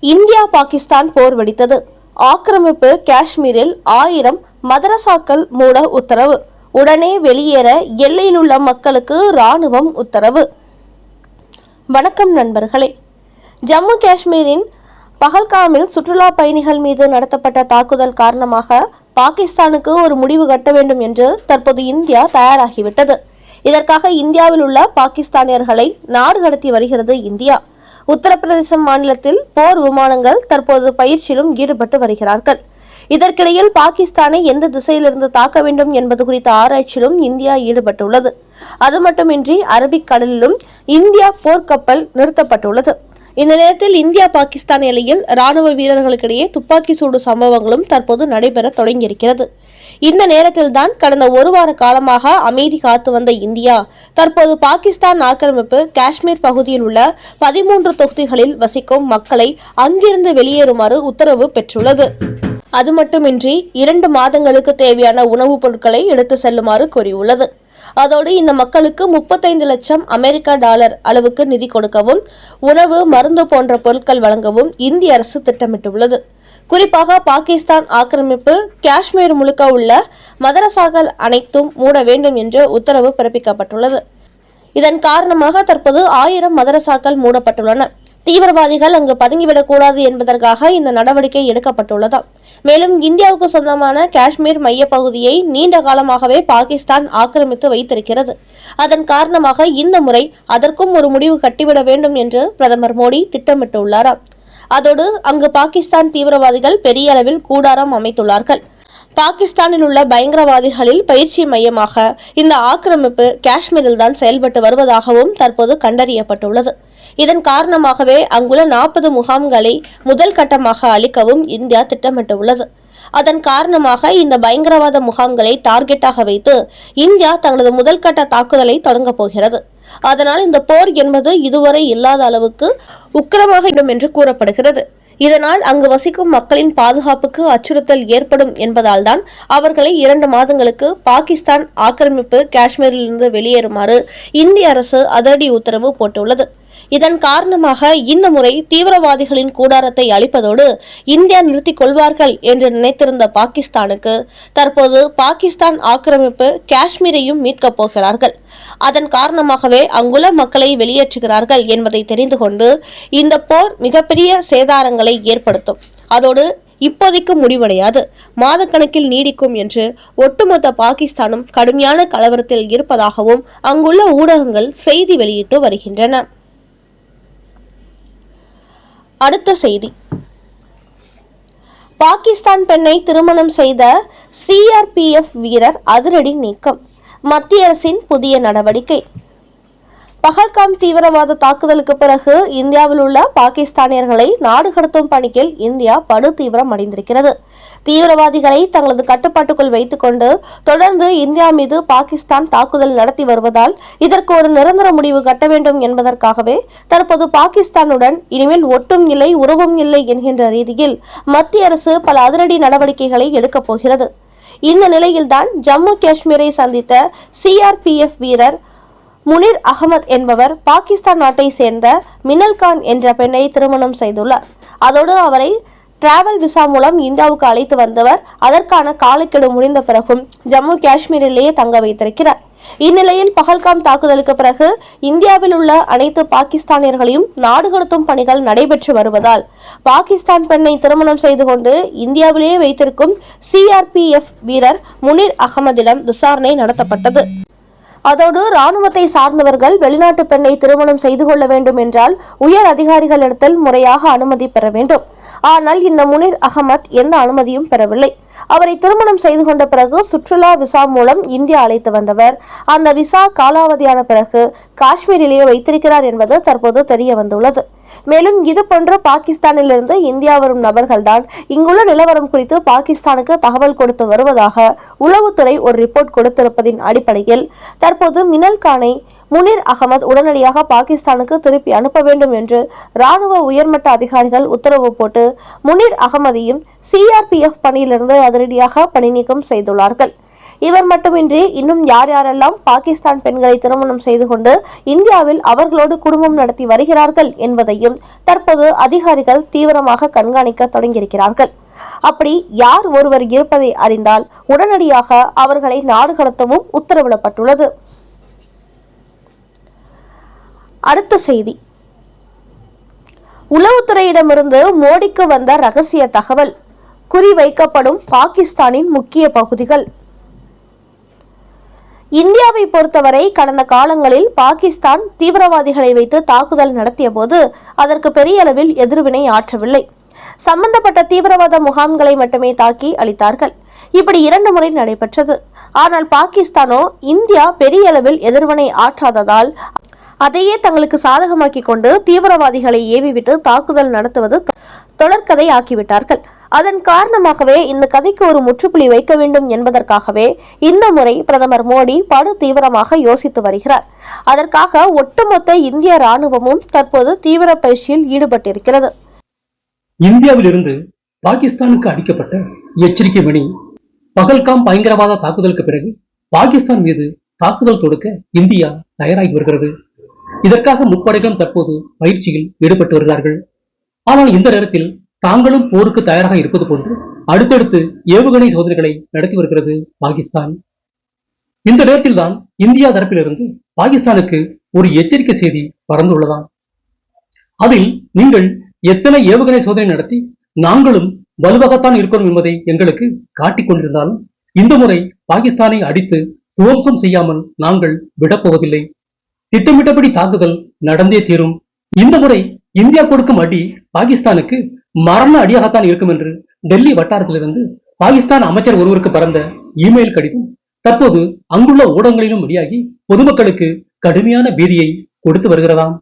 India Pakistan போர் வெடித்தது. ஆக்கிரமிப்பு காஷ்மீரில் ஆயிரம் மதரசாக்கள் மூட உத்தரவு. உடனே வெளியேற எல்லையில் உள்ள மக்களுக்கு ராணுவம் உத்தரவு. வணக்கம் நண்பர்களே. ஜம்மு காஷ்மீரின் பகல்காமில் சுற்றுலா பயணிகள் மீது நடத்தப்பட்ட தாக்குதல் காரணமாக பாகிஸ்தானுக்கு ஒரு முடிவு கட்ட வேண்டும் என்று தற்போது இந்தியா தயாராகிவிட்டது. இதற்காக இந்தியாவில் உள்ள பாகிஸ்தானியர்களை நாடு கடத்தி வருகிறது இந்தியா. உத்தரப்பிரதேசம் மாநிலத்தில் போர் விமானங்கள் தற்போது பயிற்சியிலும் ஈடுபட்டு வருகிறார்கள். இதற்கிடையில் பாகிஸ்தானை எந்த திசையிலிருந்து தாக்க வேண்டும் என்பது குறித்த ஆராய்ச்சியிலும் இந்தியா ஈடுபட்டுள்ளது. அது மட்டுமின்றி அரபிக் கடலிலும் இந்தியா போர்க்கப்பல் நிறுத்தப்பட்டுள்ளது. இந்த நேரத்தில் இந்தியா பாகிஸ்தான் எல்லையில் ராணுவ வீரர்களுக்கிடையே துப்பாக்கி சூடு சம்பவங்களும் தற்போது நடைபெற தொடங்கியிருக்கிறது. இந்த நேரத்தில்தான் கடந்த ஒரு வார காலமாக அமைதி காத்து வந்த இந்தியா தற்போது பாகிஸ்தான் ஆக்கிரமிப்பு காஷ்மீர் பகுதியில் உள்ள பதிமூன்று தொகுதிகளில் வசிக்கும் மக்களை அங்கிருந்து வெளியேறுமாறு உத்தரவு பெற்றுள்ளது. அது மட்டுமின்றி இரண்டு மாதங்களுக்கு தேவையான உணவுப் பொருட்களை எடுத்து செல்லுமாறு கூறியுள்ளது அதோடு இந்த மக்களுக்கு முப்பத்தைந்து லட்சம் அமெரிக்க டாலர் அளவுக்கு நிதி கொடுக்கவும் உணவு மருந்து போன்ற பொருட்கள் வழங்கவும் இந்திய அரசு திட்டமிட்டுள்ளது. குறிப்பாக பாகிஸ்தான் ஆக்கிரமிப்பு காஷ்மீர் முழுக்க உள்ள மதரசாக்கள் அனைத்தும் மூட வேண்டும் என்று உத்தரவு பிறப்பிக்கப்பட்டுள்ளது. இதன் காரணமாக தற்போது ஆயிரம் மதரசாக்கள் மூடப்பட்டுள்ளன. தீவிரவாதிகள் அங்கு பதுங்கிவிடக்கூடாது என்பதற்காக இந்த நடவடிக்கை எடுக்கப்பட்டுள்ளதாம் மேலும் இந்தியாவுக்கு சொந்தமான காஷ்மீர் மையப்பகுதியை நீண்ட காலமாகவே பாகிஸ்தான் ஆக்கிரமித்து வைத்திருக்கிறது. அதன் காரணமாக இந்த முறை அதற்கும் ஒரு முடிவு கட்டிவிட வேண்டும் என்று பிரதமர் மோடி திட்டமிட்டுள்ளாராம். அதோடு அங்கு பாகிஸ்தான் தீவிரவாதிகள் பெரிய அளவில் கூடாரம் அமைத்துள்ளார்கள். பாகிஸ்தானில் உள்ள பயங்கரவாதிகளில் பயிற்சி மையமாக இந்த ஆக்கிரமிப்பு காஷ்மீரில் தான் செயல்பட்டு வருவதாகவும் தற்போது கண்டறியப்பட்டுள்ளது. இதன் காரணமாகவே அங்குள்ள நாற்பது முகாம்களை முதல் கட்டமாக அளிக்கவும் இந்தியா திட்டமிட்டுள்ளது. அதன் காரணமாக இந்த பயங்கரவாத முகாம்களை டார்கெட்டாக வைத்து இந்தியா தங்களது முதல் கட்ட தாக்குதலை தொடங்கப் போகிறது. அதனால் இந்த போர் என்பது இதுவரை இல்லாத அளவுக்கு உக்கிரமாக இடும் என்று கூறப்படுகிறது. இதனால் அங்கு வசிக்கும் மக்களின் பாதுகாப்புக்கு அச்சுறுத்தல் ஏற்படும் என்பதால்தான் அவர்களை இரண்டு மாதங்களுக்கு பாகிஸ்தான் ஆக்கிரமிப்பு காஷ்மீரிலிருந்து வெளியேறுமாறு இந்திய அரசு அதிரடி உத்தரவு போட்டுள்ளது. இதன் காரணமாக இந்த முறை தீவிரவாதிகளின் கூடாரத்தை அழிப்பதோடு இந்தியா நிறுத்திக் கொள்வார்கள் என்று நினைத்திருந்த பாகிஸ்தானுக்கு தற்போது பாகிஸ்தான் ஆக்கிரமிப்பு காஷ்மீரையும் மீட்கப் போகிறார்கள். அதன் காரணமாகவே அங்குள்ள மக்களை வெளியேற்றுகிறார்கள் என்பதை தெரிந்து கொண்டு இந்த போர் மிகப்பெரிய சேதாரங்களை ஏற்படுத்தும். அதோடு இப்போதைக்கு முடிவடையாது. மாதக்கணக்கில் நீடிக்கும் என்று ஒட்டுமொத்த பாகிஸ்தானும் கடுமையான கலவரத்தில் இருப்பதாகவும் அங்குள்ள ஊடகங்கள் செய்தி வெளியிட்டு வருகின்றன. அடுத்த செய்தி. பாகிஸ்தான் பெண்ணை திருமணம் செய்த சிஆர்பிஎஃப் வீரர் அதிரடி நீக்கம். மத்திய அரசின் புதிய நடவடிக்கை. பஹல்காம் தீவிரவாத தாக்குதலுக்கு பிறகு இந்தியாவில் உள்ள பாகிஸ்தானியர்களை நாடு கடத்தும் பணியில் இந்தியா படு தீவிரம் அடைந்திருக்கிறது. தீவிரவாதிகளை தங்களது கட்டுப்பாட்டுக்குள் வைத்துக்கொண்டு தொடர்ந்து இந்தியா மீது பாகிஸ்தான் தாக்குதல் நடத்தி வருவதால் இதற்கு ஒரு நிரந்தர முடிவு கட்ட வேண்டும் என்பதற்காகவே தற்போது பாகிஸ்தானுடன் இனிமேல் ஒட்டும் இல்லை உறவும் இல்லை என்கின்ற ரீதியில் மத்திய அரசு பல அதிரடி நடவடிக்கைகளை எடுக்கப் போகிறது. இந்த நிலையில்தான் ஜம்மு காஷ்மீரை சந்தித்த சிஆர்பிஎஃப் வீரர் முனிர் அகமது என்பவர் பாகிஸ்தான் நாட்டை சேர்ந்த மினல் கான் என்ற பெண்ணை திருமணம் செய்துள்ளார். அதோடு அவரை டிராவல் விசா மூலம் இந்தியாவுக்கு அழைத்து வந்தவர் அதற்கான காலக்கெடு முடிந்த பிறகும் ஜம்மு காஷ்மீரிலேயே தங்க வைத்திருக்கிறார். இந்நிலையில் பகல்காம் தாக்குதலுக்கு பிறகு இந்தியாவில் உள்ள அனைத்து பாகிஸ்தானியர்களையும் நாடு கடத்தும் பணிகள் நடைபெற்று வருவதால் பாகிஸ்தான் பெண்ணை திருமணம் செய்து கொண்டு இந்தியாவிலேயே வைத்திருக்கும் சிஆர்பிஎஃப் வீரர் முனிர் அகமதிடம் விசாரணை நடத்தப்பட்டது. அதோடு ராணுவத்தை சார்ந்தவர்கள் வெளிநாட்டு பெண்ணை திருமணம் செய்து கொள்ள வேண்டும் என்றால் உயர் அதிகாரிகளிடத்தில் முறையாக அனுமதி பெற வேண்டும். ஆனால் இந்த முனிர் அகமத் எந்த அனுமதியும் பெறவில்லை. அவரை திருமணம் செய்து கொண்ட பிறகு சுற்றுலா விசா மூலம் இந்தியா அழைத்து வந்தவர். அந்த விசா காலாவதியான பிறகு காஷ்மீரிலேயே வைத்திருக்கிறார் என்பது தற்போது தெரிய வந்துள்ளது. மேலும் இது போன்ற பாகிஸ்தானிலிருந்து இந்தியா வரும் நபர்கள்தான் இங்குள்ள நிலவரம் குறித்து பாகிஸ்தானுக்கு தகவல் கொடுத்து வருவதாக உளவுத்துறை ஒரு ரிப்போர்ட் கொடுத்திருப்பதின் அடிப்படையில் தற்போது மினல் கானை முனீர் அகமது உடனடியாக பாகிஸ்தானுக்கு திருப்பி அனுப்ப வேண்டும் என்று ராணுவ உயர்மட்ட அதிகாரிகள் உத்தரவு போட்டு முனீர் அகமதையும் சிஆர்பிஎஃப் பணியிலிருந்து அதிரடியாக பணி நீக்கம் செய்துள்ளார்கள். இவர் மட்டுமின்றி இன்னும் யார் யாரெல்லாம் பாகிஸ்தான் பெண்களை திருமணம் செய்து கொண்டு இந்தியாவில் அவர்களோடு குடும்பம் நடத்தி வருகிறார்கள் என்பதையும் தற்போது அதிகாரிகள் தீவிரமாக கண்காணிக்க தொடங்கியிருக்கிறார்கள். அப்படி யார் ஒருவர் இருப்பதை அறிந்தால் உடனடியாக அவர்களை நாடு கடத்தவும் உத்தரவிடப்பட்டுள்ளது. அடுத்த செய்தி. உளவுத்துறையிடமிருந்து மோடிக்கு வந்த ரகசிய தகவல். குறிவைக்கப்படும் பாகிஸ்தானின் முக்கிய பகுதிகள். இந்தியாவை பொறுத்தவரை கடந்த காலங்களில் பாகிஸ்தான் தீவிரவாதிகளை வைத்து தாக்குதல் நடத்திய போது அதற்கு பெரிய அளவில் எதிர்வினை ஆற்றவில்லை. சம்பந்தப்பட்ட தீவிரவாத முகாம்களை மட்டுமே தாக்கி அளித்தார்கள். இப்படி இரண்டு முறை நடைபெற்றது. ஆனால் பாகிஸ்தானோ இந்தியா பெரிய அளவில் எதிர்வினை ஆற்றாததால் அதையே தங்களுக்கு சாதகமாக்கி கொண்டு தீவிரவாதிகளை ஏவிவிட்டு தாக்குதல் நடத்துவது தொடர்கதை ஆக்கிவிட்டார்கள். அதன் காரணமாகவே இந்த கதைக்கு ஒரு முற்றுப்புள்ளி வைக்க வேண்டும் என்பதற்காகவே இந்த முறை பிரதமர் மோடி படு தீவிரமாக யோசித்து வருகிறார். அதற்காக ஒட்டுமொத்த இந்திய ராணுவமும் தற்போது தீவிர பயிற்சியில் ஈடுபட்டிருக்கிறது. இந்தியாவிலிருந்து பாகிஸ்தானுக்கு அடிக்கப்பட்ட எச்சரிக்கை மணி பகல்காம் பயங்கரவாத தாக்குதலுக்கு பிறகு பாகிஸ்தான் மீது தாக்குதல் தொடுக்க இந்தியா தயாராகி வருகிறது. இதற்காக முப்படைகளும் தற்போது பயிற்சியில் ஈடுபட்டு வருகிறார்கள். ஆனால் இந்த நேரத்தில் தாங்களும் போருக்கு தயாராக இருப்பது போன்று அடுத்தடுத்து ஏவுகணை சோதனைகளை நடத்தி வருகிறது பாகிஸ்தான். இந்த நேரத்தில்தான் இந்தியா தரப்பிலிருந்து பாகிஸ்தானுக்கு ஒரு எச்சரிக்கை செய்தி பறந்துள்ளதாம். அதில் நீங்கள் எத்தனை ஏவுகணை சோதனை நடத்தி நாங்களும் வலுவாகத்தான் இருக்கிறோம் என்பதை எங்களுக்கு காட்டிக் கொண்டிருந்தாலும் இந்த முறை பாகிஸ்தானை அடித்து துவம்சம் செய்யாமல் நாங்கள் விடப்போவதில்லை. திட்டமிட்டபடி தாக்குதல் நடந்தே தீரும். இந்த முறை இந்தியா கொடுக்கும் அடி பாகிஸ்தானுக்கு மரண அடியாகத்தான் இருக்கும் என்று டெல்லி வட்டாரத்திலிருந்து பாகிஸ்தான் அமைச்சர் ஒருவருக்கு பறந்த இமெயில் கடிதம் தற்போது அங்குள்ள ஊடகங்களிலும் வெளியாகி பொதுமக்களுக்கு கடுமையான பீதியை கொடுத்து வருகிறதாம்.